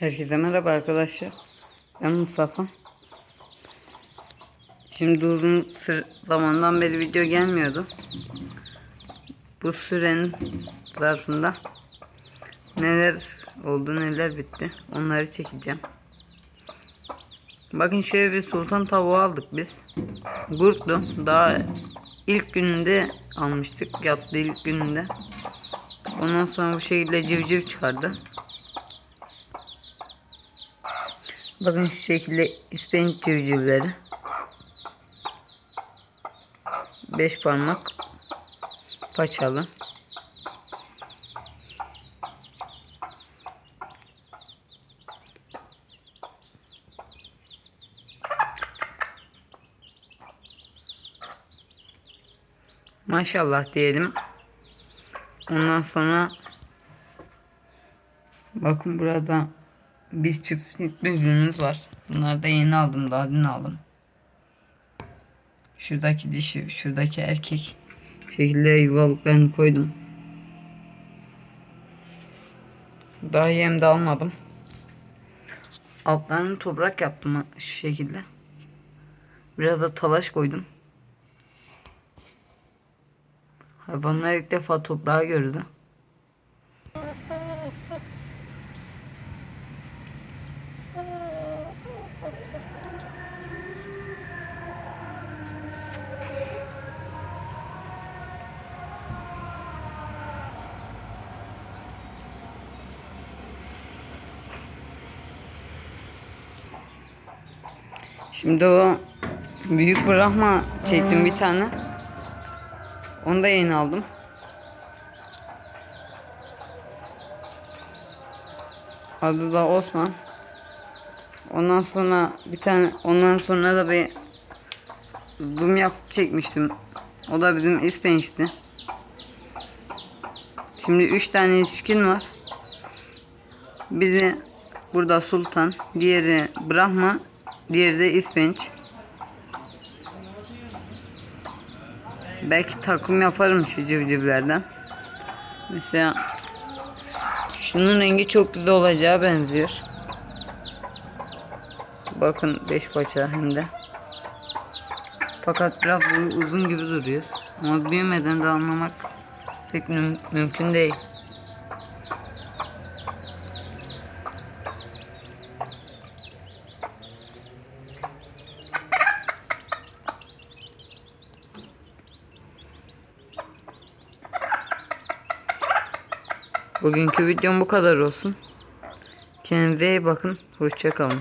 Herkese merhaba arkadaşlar. Ben Mustafa. Şimdi uzun zamandan beri video gelmiyordu. Bu sürenin zarfında neler oldu neler bitti onları çekeceğim. Bakın şöyle bir sultan tavuğu aldık biz. Gurtlu. Daha ilk gününde almıştık. Yattı ilk gününde. Ondan sonra bu şekilde civciv çıkardı. Bakın şu şekilde ispenç civcivleri. Beş parmak paçalı. Maşallah diyelim. Ondan sonra bakın burada bir çift ürünümüz var. Bunları da yeni aldım. Daha dün aldım. Şuradaki dişi, şuradaki erkek. Şekilde yuvalıklarını koydum. Daha yem de almadım. Altlarını toprak yaptım şu şekilde. Biraz da talaş koydum. Hayvanlar ilk defa toprağı gördü. Şimdi o büyük Brahma çektim bir tane. Onu da yeni aldım. Adı da Osman. Ondan sonra bir tane ondan sonra da bir zoom yapıp çekmiştim. O da bizim ispençti. Şimdi üç tane ilişkin var. Biri burada Sultan, diğeri Brahma, diğeri de ispenç. Belki takım yaparım şu civcivlerden. Mesela şunun rengi çok güzel olacağı benziyor. Bakın beş paça hem de. Fakat biraz boyu uzun gibi duruyor. Ama büyümeden de anlamak pek müm- mümkün değil. Bugünkü videom bu kadar olsun. Kendinize iyi bakın. Hoşçakalın.